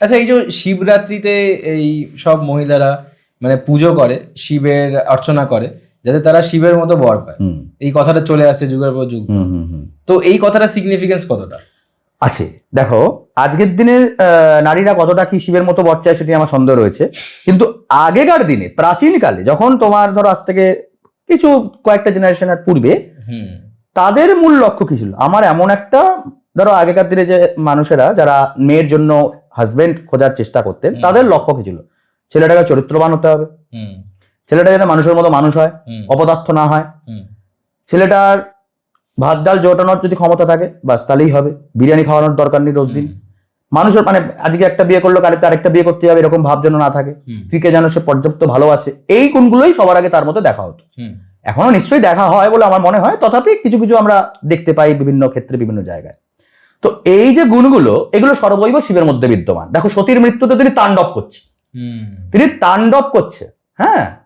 আচ্ছা এই যে শিবরাত্রিতে এই সব মহিলারা মানে পুজো করে শিবের অর্চনা করে যাতে তারা শিবের মতো বর পায়। এই কথাটা চলে আসে যুগের পর যুগ। তো এই কথাটা সিগনিফিকেন্স কতটা? আছে। দেখো আজকের দিনে নারীরা কতটা কি শিবের মতো বর চায় সেটি আমার সন্দেহ রয়েছে। কিন্তু আগেকার দিনে প্রাচীনকালে যখন তোমার ধরো আজ থেকে কিছু কয়েকটা জেনারেশনের পূর্বে হুম। তাদের মূল লক্ষ্য কি ছিল? আমার এমন একটা ধরো আগেকার দিনে যে মানুষেরা যারা মেয়ের জন্য হাজবেন্ড খোঁজার চেষ্টা করতেন তাদের লক্ষ্য কি ছিল? ছেলেটাকে চরিত্রবান হতে হবে। ছেলেটা যেন মানুষের মতো মানুষ হয় অপদার্থ না হয়। ছেলেটার ভাত ডাল জোটানোর যদি ক্ষমতা থাকে বাস তাহলেই হবে। বিরিয়ানি খাওয়ানোর দরকার নেই রোজ দিন। মানুষের মানে আজকে একটা বিয়ে করল কালকে আরেকটা বিয়ে করতে হবে এরকম ভাব যেন না থাকে। স্ত্রীকে যেন সে পর্যাপ্ত ভালোবাসে। এই গুণগুলোই সবার আগে তার মধ্যে দেখা হতো। এখনও নিশ্চয়ই দেখা হয় বলে আমার মনে হয় তথাপি কিছু কিছু আমরা দেখতে পাই বিভিন্ন ক্ষেত্রে বিভিন্ন জায়গায়। তো এই যে গুণগুলো এগুলো সর্বৈব শিবের মধ্যে বিদ্যমান। দেখো সতীর মৃত্যুতে তিনি তাণ্ডব করছে। তিনি তাণ্ডব করছে হ্যাঁ?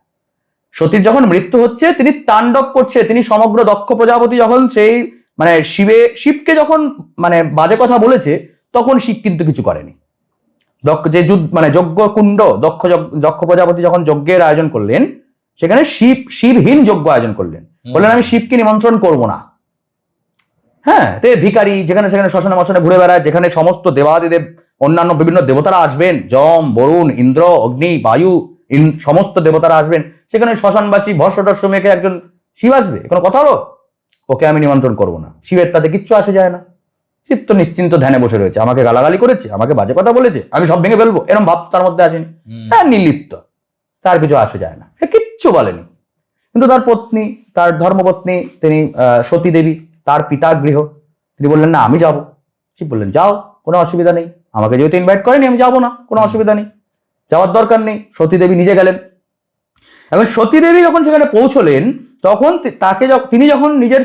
সতীর যখন মৃত্যু হচ্ছে তিনি তাণ্ডব করছে তিনি সমগ্র দক্ষ প্রজাপতি যখন সেই মানে শিবে শিবকে যখন মানে বাজে কথা বলেছে তখন শিব কিন্তু কিছু করেনি। দক্ষ যে যুদ্ধ মানে যজ্ঞ কুণ্ড দক্ষ দক্ষ প্রজাপতি যখন যজ্ঞের আয়োজন করলেন সেখানে শিব শিবহীন যজ্ঞ আয়োজন করলেন। বললেন আমি শিবকে নিমন্ত্রণ করব না। হ্যাঁ তে ভিখারি যেখানে সেখানে শ্মশানে মশানে ঘুরে বেড়ায় যেখানে সমস্ত দেবাদিদেব অন্যান্য বিভিন্ন দেবতারা আসবেন যম বরুণ ইন্দ্র অগ্নি বায়ু সমস্ত দেবতারা আসবেন সেখানে শ্মশানবাসী টস্য মেখে একজন শিব আসবে কোনো কথা হলো? ওকে আমি নিমন্ত্রণ করব না শিবের তাতে কিচ্ছু আসে যায় না। শিব তো নিশ্চিন্ত ধ্যানে বসে রয়েছে আমাকে গালাগালি করেছে আমাকে বাজে কথা বলেছে আমি সব ভেঙে ফেলব এরকম ভাব তার মধ্যে আসেনি। হ্যাঁ নির্লিপ্ত তার কিছু আসে যায় না সে কিচ্ছু বলেনি। কিন্তু তার পত্নী তার ধর্মপত্নী তিনি আহ, সতী দেবী তার পিতার গৃহ। তিনি বললেন না আমি যাব। শিব বললেন যাও কোনো অসুবিধা নেই। আমাকে যেহেতু ইনভাইট করেনি আমি যাব না কোনো অসুবিধা নেই। যাওয়ার দরকার নেই। সতী দেবী নিজে গেলেন। এবং সতী দেবী যখন সেখানে পৌঁছলেন তখন তাকে তিনি যখন নিজের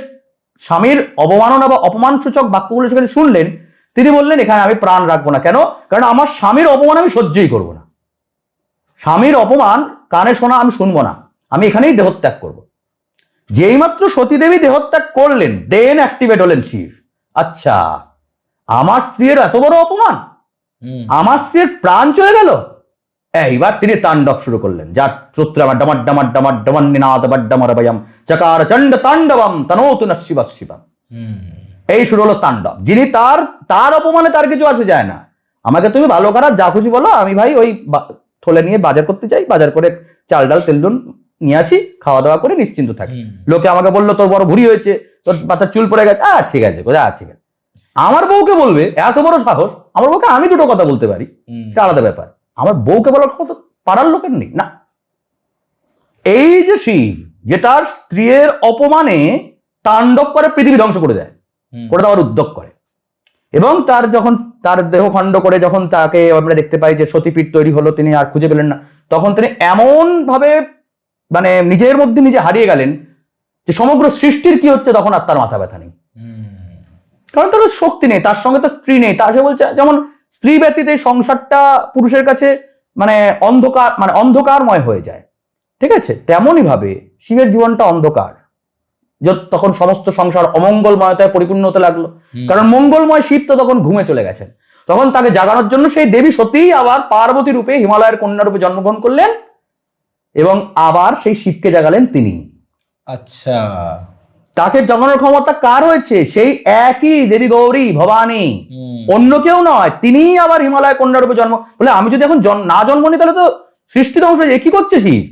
স্বামীর অবমাননা বা অপমানসূচক বাক্যগুলো সেখানে শুনলেন তিনি বললেন এখানে আমি প্রাণ রাখব না। কেন? কারণ আমার স্বামীর অপমান আমি সহ্যই করব না। স্বামীর অপমান কানে শোনা আমি শুনব না। আমি এখানেই দেহত্যাগ করব। যেই মাত্র সতীদেবী দেহত্যাগ করলেন দেন অ্যাক্টিভেট হলেন শিব। আচ্ছা আমার স্ত্রীর এত বড় অপমান? আমার স্ত্রীর প্রাণ চলে গেল? এইবার তিনি তাণ্ডব শুরু করলেন। যার আমার ডামার ডামার ডামার ডামার নিনাদ বাড্ডামার বয়াম চকার চণ্ড তাণ্ডবম তনোতু না শিব হুম। এই শুরু হলো তাণ্ডব। যিনি তার তার অপমানে তার কিছু আসে যায় না। আমাকে তুমি ভালো খারাপ যা খুশি বলো আমি ভাই ওই থলে নিয়ে বাজার করতে চাই বাজার করে চাল ডাল তেল নিয়ে আসি খাওয়া দাওয়া করে নিশ্চিন্ত থাকি। লোকে আমাকে বলল তোর বড় ভুড়ি হয়েছে তোর মাথার চুল পড়ে গেছে। আহ ঠিক আছে কোথায় ঠিক আছে আমার বউকে বলবে এত বড় সাহস আমার বউকে আমি দুটো কথা বলতে পারি। এটা আলাদা ব্যাপার। আমার বউকে বলার কথা পাড়ার লোকের নেই না। এই যে শিব যে তার স্ত্রীর অপমানে তাণ্ডব করে পৃথিবী ধ্বংস করে দেয় করে দেওয়ার উদ্যোগ করে। এবং তার যখন তার দেহ খণ্ড করে যখন তাকে আমরা দেখতে পাই যে সতীপীঠ তৈরি হলো তিনি আর খুঁজে পেলেন না তখন তিনি এমন ভাবে মানে নিজের মধ্যে নিজে হারিয়ে গেলেন যে সমগ্র সৃষ্টির কি হচ্ছে তখন আর তার মাথা ব্যথা নেই। কারণ তার শক্তি নেই তার সঙ্গে তার স্ত্রী নেই তার সে বলছে যেমন স্ত্রী ব্যতীত এই সংসারটা পুরুষের কাছে মানে অন্ধকার মানে অন্ধকারময় হয়ে যায়। ঠিক আছে? তেমনই ভাবে শিবের জীবনটা অন্ধকার। তখন সমস্ত সংসার অমঙ্গলময়তায় পরিপূর্ণ হতে লাগল। কারণ মঙ্গলময় শিব তো তখন ঘুমে চলে গেছেন। তখন তাকে জাগানোর জন্য সেই দেবী সত্যি আবার পার্বতী রূপে হিমালয়ের কন্যা রূপে জন্মগ্রহণ করলেন। এবং আবার সেই শিবকে জাগালেন তিনি। আচ্ছা। তাকে জাগানোর ক্ষমতা কার হয়েছে সেই একই দেবী গৌরী ভবানী। অন্য কেউ নয় তিনি আবার হিমালয় কন্যা রূপে জন্ম বলে আমি যদি এখন না জন্ম নিই তাহলে তো সৃষ্টি ধ্বংস হয়ে। কি করছে শিব?